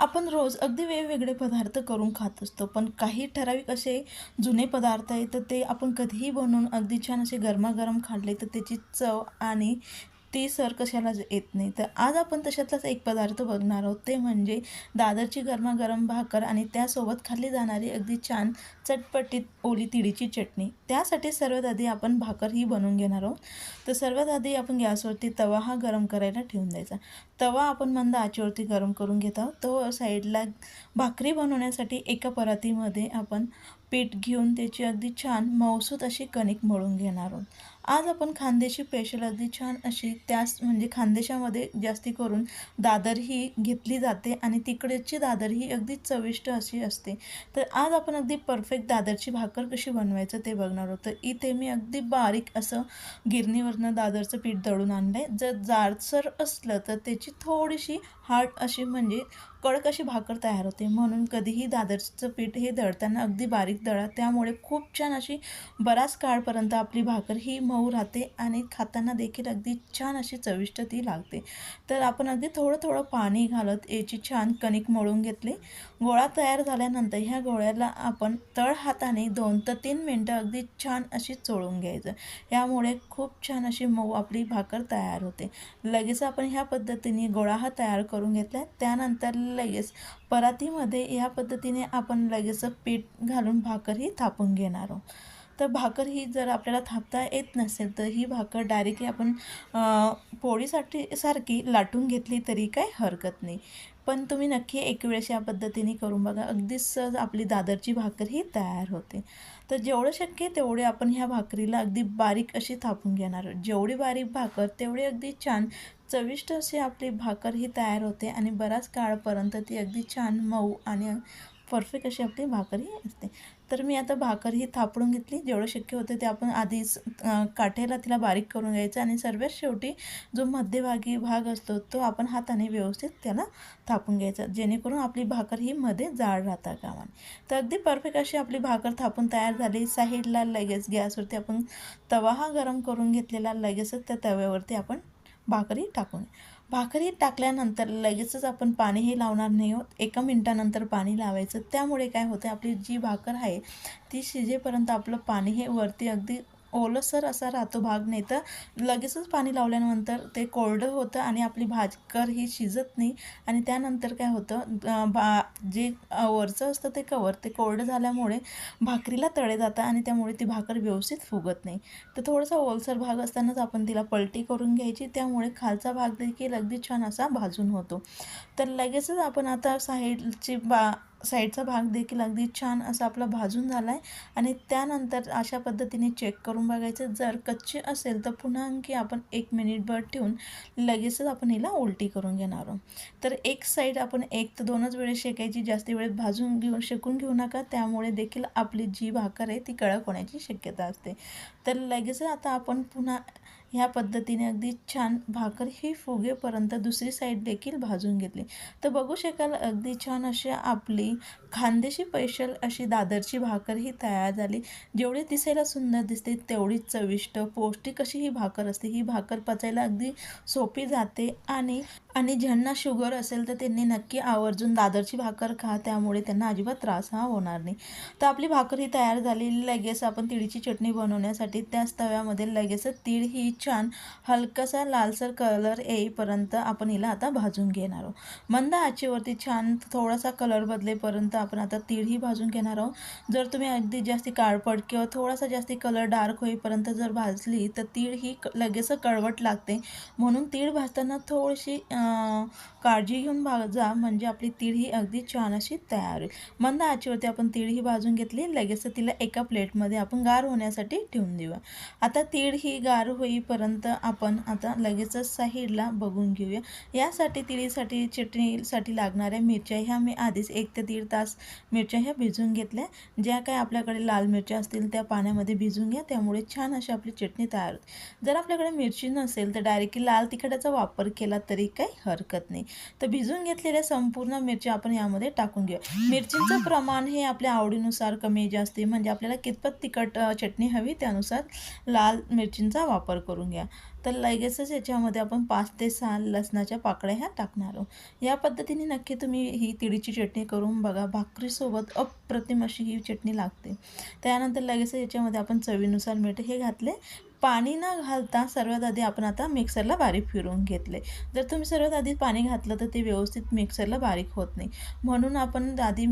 आपण रोज अगदी वेगवेगळे पदार्थ करून खात असतो पण काही ठराविक असे जुने पदार्थ आहेत तर ते आपण कधीही बनवून अगदी छान असे गरमागरम खाल्ले तर त्याची चव आणि ती सर कशाला येत नाही. तर आज आपण तशातलाच एक पदार्थ बघणार आहोत. ते म्हणजे दादरची गरमागरम भाकर आणि त्यासोबत खाल्ली जाणारी अगदी छान चटपटीत ओली तिळीची चटणी. त्यासाठी सर्वात आधी आपण भाकर ही बनवून घेणार आहोत. तर सर्वात आधी आपण गॅसवरती तवा हा गरम करायला ठेवून द्यायचा. तवा आपण मंद आचेवरती गरम करून घेत आहोत. तो साईडला भाकरी बनवण्यासाठी एका परातीमध्ये आपण पीठ घेऊन त्याची अगदी छान मऊसूत अशी कणिक मळून घेणार आहोत. आज आपण खानदेशी स्पेशल अगदी छान अशी त्याच म्हणजे खानदेशामध्ये जास्ती करून दादर ही घेतली जाते आणि तिकडची दादर ही अगदी चविष्ट अशी असते. तर आज आपण अगदी परफेक्ट दादरची भाकर कशी बनवायचं ते बघणार होतं इथे मी अगदी बारीक असं गिरणीवरनं दादरचं पीठ दळून आणलं आहे जर जाडसर असलं तर त्याची थोडीशी हार्ड अशी म्हणजे कडक अशी भाकर तयार होते. म्हणून कधीही दादरचं पीठ हे दळताना अगदी बारीक दळा. त्यामुळे खूप छान अशी बराच काळपर्यंत आपली भाकर ही मऊ राहते आणि खाताना देखील अगदी छान अशी चविष्ट ती लागते. तर आपण अगदी थोडं थोडं पाणी घालत याची छान कणिक मळून घेतले. गोळा तयार झाल्यानंतर ह्या गोळ्याला आपण तळ हाताने दोन ते तीन मिनटं अगदी छान अशी चोळून घ्यायचं. यामुळे खूप छान अशी मऊ आपली भाकर तयार होते. लगेच आपण ह्या पद्धतीने गोळा हा तयार करून घेतला. त्यानंतर लगेच परातीमध्ये या पद्धतीने आपण लगेच पीठ घालून भाकर ही थापून घेणार आहोत. तर भाकर ही जर आपल्याला थापता येत नसेल तर ही भाकर डायरेक्टली आपण पोळीसाठी सारखी लाटून घेतली तरी काय हरकत नाही. पण तुम्ही नक्की एक वेळेस या पद्धतीने करून बघा अगदी सहज आपली दादरची भाकर ही तयार होते. तर जेवढं शक्य तेवढे आपण ह्या भाकरीला अगदी बारीक अशी थापून घेणार जेवढी बारीक भाकर तेवढी अगदी छान चविष्ट अशी आपली भाकर ही तयार होते आणि बराच काळपर्यंत ती अगदी छान मऊ आणि परफेक्ट अशी आपली भाकर ही असते. तर मी आता भाकर ही थापडून घेतली. जेवढं शक्य होते ते आपण आधीच काठेला तिला बारीक करून घ्यायचं आणि सर्वात शेवटी जो मध्यभागी भाग असतो तो आपण हाताने व्यवस्थित त्याला थापून घ्यायचा जेणेकरून आपली भाकर ही मध्ये जाड राहता कामा तर अगदी परफेक्ट अशी आपली भाकर थापून तयार झाली. साईडला लगेच गॅसवरती आपण तवा हा गरम करून घेतलेला लगेचच त्या तव्यावरती आपण भाकरी टाकून. भाकरी टाकल्यानंतर लगेचच आपण पाणीही लावणार नाही आहोत. एका मिनटानंतर पाणी लावायचं. त्यामुळे काय होतं आपली जी भाकर आहे ती शिजेपर्यंत आपलं पाणी हे वरती अगदी ओलसर असा राहतो भाग नाही तर लगेचच पाणी लावल्यानंतर ते कोरडं होतं आणि आपली भाजकर ही शिजत नाही. आणि त्यानंतर काय होतं भा जे वरचं असतं ते कवर ते कोरडं झाल्यामुळे भाकरीला तळे जातं आणि त्यामुळे ती भाकर व्यवस्थित फुगत नाही. तर थोडासा ओलसर भाग असतानाच आपण तिला पलटी करून घ्यायची त्यामुळे खालचा भाग देखील अगदी छान असा भाजून होतो. तर लगेचच आपण आता साईडची बा साईडचा भाग देखील अगदी छान असा आपला भाजून झाला आहे आणि त्यानंतर अशा पद्धतीने चेक करून बघायचं. जर कच्चे असेल तर पुन्हा आणखी आपण एक मिनिटभर ठेवून लगेचच आपण हिला उलटी करून घेणार आहोत. तर एक साईड आपण एक तर दोनच वेळेस शेकायची जास्त वेळेत भाजून घेऊन शेकून घेऊ नका. त्यामुळे देखील आपली जी भाकर आहे ती कडक होण्याची शक्यता असते. तर लगेच आता आपण पुन्हा ह्या पद्धतीने अगदी छान भाकर ही फुगेपर्यंत दुसरी साईड देखील भाजून घेतली. तर बघू शकाल अगदी छान अशी आपली खानदेशी पैशल अशी दादरची भाकर ही तयार झाली. जेवढी दिसायला सुंदर दिसते तेवढी चविष्ट पौष्टिक अशी ही भाकर असते. ही भाकर पचायला अगदी सोपी जाते आणि आणि ज्यांना शुगर असेल तर त्यांनी नक्की आवर्जून दादरची भाकर खा त्यामुळे त्यांना अजिबात त्रास हा होणार नाही. तर आपली भाकर ही तयार झालेली लगेच आपण तिळीची चटणी बनवण्यासाठी त्याच तव्यामध्ये लगेचच तीळ ही छान हलकासा लालसर कलर येईपर्यंत आपण हिला आता भाजून घेणार आहोत. मंद आचेवरती छान थोडासा कलर बदलेपर्यंत आपण आता तीळ ही भाजून घेणार आहोत. जर तुम्ही अगदी जास्ती काळपट किंवा थोडासा जास्ती कलर डार्क होईपर्यंत जर भाजली तर तीळ ही लगेच कळवट लागते. म्हणून तीळ भाजताना थोडीशी काळजी घेऊन भाजा म्हणजे आपली तीळ ही अगदी छान अशी तयार होईल. मंद आचेवरती आपण तीळ ही भाजून घेतली लगेच तिला एका प्लेटमध्ये आपण गार होण्यासाठी ठेवून देऊया. आता तीळ ही गार होईपर्यंत आपण आता लगेचच साईडला बघून घेऊया. यासाठी तिळीसाठी चटणीसाठी लागणाऱ्या मिरच्या ह्या मी आधीच एक ते दीड तास मिरच्या ह्या भिजून घेतल्या. ज्या काय आपल्याकडे लाल मिरच्या असतील त्या पाण्यामध्ये भिजून घ्या त्यामुळे छान अशी आपली चटणी तयार होते. जर आपल्याकडे मिरची नसेल तर डायरेक्टली लाल तिखटाचा वापर केला तरी काही हरकत नाही. तर भिजून घेतलेल्या संपूर्ण मिरच्या आपण यामध्ये टाकून घेऊ. मिरचींचं प्रमाण हे आपल्या आवडीनुसार कमी जास्ती म्हणजे आपल्याला कितपत तिखट चटणी हवी त्यानुसार लाल मिरचींचा वापर करून घ्या. तर लगेचच याच्यामध्ये आपण पाच ते सहा लसणाच्या पाकळ्या ह्या टाकणार आहोत. या पद्धतीने नक्की तुम्ही ही तिळीची चटणी करून बघा. भाकरीसोबत अप्रतिम अशी ही चटणी लागते. त्यानंतर लगेच याच्यामध्ये आपण चवीनुसार मीठ हे घातले. पाणी न घालता सर्वात आधी आपण आता मिक्सरला बारीक फिरवून घेतले. जर तुम्ही सर्वात आधी पाणी घातलं तर ते व्यवस्थित मिक्सरला बारीक होत नाही. म्हणून आपण आधी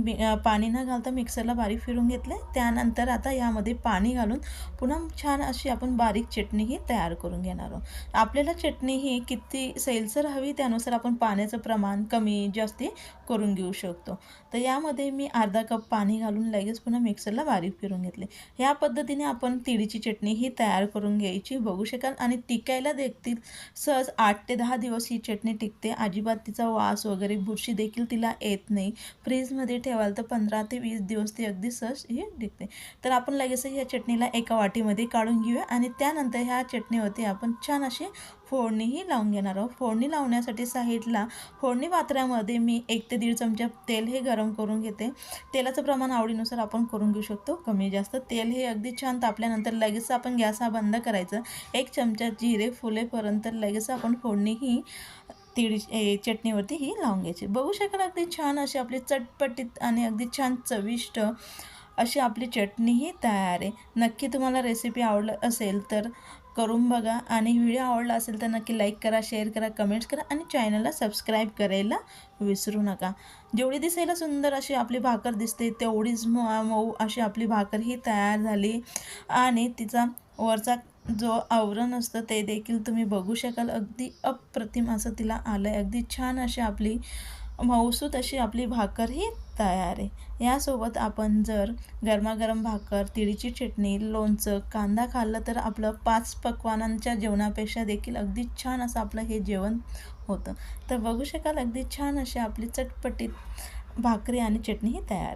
पाणी न घालता मिक्सरला बारीक फिरून घेतले. त्यानंतर आता यामध्ये पाणी घालून पुन्हा छान अशी आपण बारीक चटणी ही तयार करून घेणार आहोत. आपल्याला चटणी ही किती सैलसर हवी त्यानुसार आपण पाण्याचं प्रमाण कमी जास्ती करून घेऊ शकतो. तर यामध्ये मी अर्धा कप पाणी घालून लगेच पुन्हा मिक्सरला बारीक फिरून घेतले. ह्या पद्धतीने आपण तिळीची चटणी ही तयार करून घ्यायची. बघू शकाल आणि टिकायला देखील सहज आठ ते दहा दिवस ही चटणी टिकते. अजिबात तिचा वास वगैरे बुरशी देखील तिला येत नाही. फ्रीजमध्ये ठेवाल तर पंधरा ते वीस दिवस ती अगदी सहज ही टिकते. तर आपण लगेच ह्या चटणीला एका वाटीमध्ये काढून घेऊया आणि त्यानंतर ह्या चटणीवरती आपण छान अशी फोडणीही लावून घेणार आहोत. फोडणी लावण्यासाठी साईडला फोडणी पात्रामध्ये मी एक ते दीड चमचा तेल हे गरम करून घेते. तेलाचं प्रमाण आवडीनुसार आपण करून घेऊ शकतो. कमी जास्त तेल हे अगदी छान तापल्यानंतर लगेच आपण गॅस हा बंद करायचं. एक चमचा जिरे फुलेपर्यंत लगेच आपण फोडणी ही तिळी चटणीवरती ही लावून घ्यायची. बघू शकाल अगदी छान अशी आपली चटपटीत आणि अगदी छान चविष्ट अशी आपली चटणीही तयार आहे. नक्की तुम्हाला रेसिपी आवडलं असेल तर करून बघा. आणि व्हिडिओ आवडला असेल तर नक्की लाईक करा शेअर करा कमेंट्स करा आणि चॅनलला सबस्क्राईब करायला विसरू नका. जेवढी दिसायला सुंदर अशी आपली भाकर दिसते तेवढीच मऊ मऊ अशी आपली भाकर ही तयार झाली. आणि तिचा वरचा जो आवरण असतं ते देखील तुम्ही बघू शकाल. अगदी अप्रतिम असं तिला आलं आहे अगदी छान अशी आपली मऊसूत अशी आपली भाकर ही तयार आहे. यासोबत आपण जर गरमागरम भाकर तिळीची चटणी लोणचं कांदा खाल्लं तर आपलं पाच पक्वानांच्या जेवणापेक्षा देखील अगदी छान असं आपलं हे जेवण होतं. तर बघू शकाल अगदी छान अशी आपली चटपटीत भाकरी आणि चटणी ही तयार आहे.